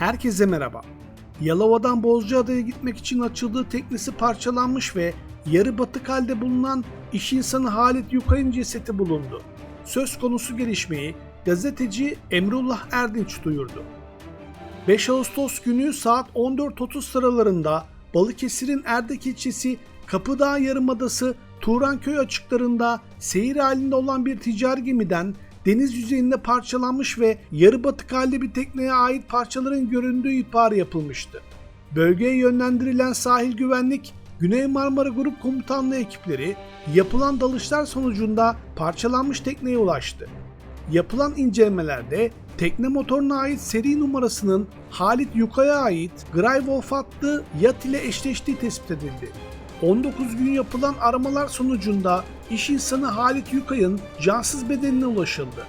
Herkese merhaba. Yalova'dan Bozcaada'ya gitmek için açıldığı teknesi parçalanmış ve yarı batık halde bulunan iş insanı Halit Yukay'ın cesedi bulundu. Söz konusu gelişmeyi gazeteci Emrullah Erdinç duyurdu. 5 Ağustos günü saat 14.30 sıralarında Balıkesir'in Erdek ilçesi Kapıdağ Yarımadası Turanköy açıklarında seyir halinde olan bir ticari gemiden deniz yüzeyinde parçalanmış ve yarı batık halde bir tekneye ait parçaların göründüğü ihbarı yapılmıştı. Bölgeye yönlendirilen sahil güvenlik, Güney Marmara Grup Komutanlığı ekipleri yapılan dalışlar sonucunda parçalanmış tekneye ulaştı. Yapılan incelemelerde tekne motoruna ait seri numarasının Halit Yuka'ya ait Greywolf adlı yat ile eşleştiği tespit edildi. 19 gün yapılan aramalar sonucunda iş insanı Halit Yukay'ın cansız bedenine ulaşıldı.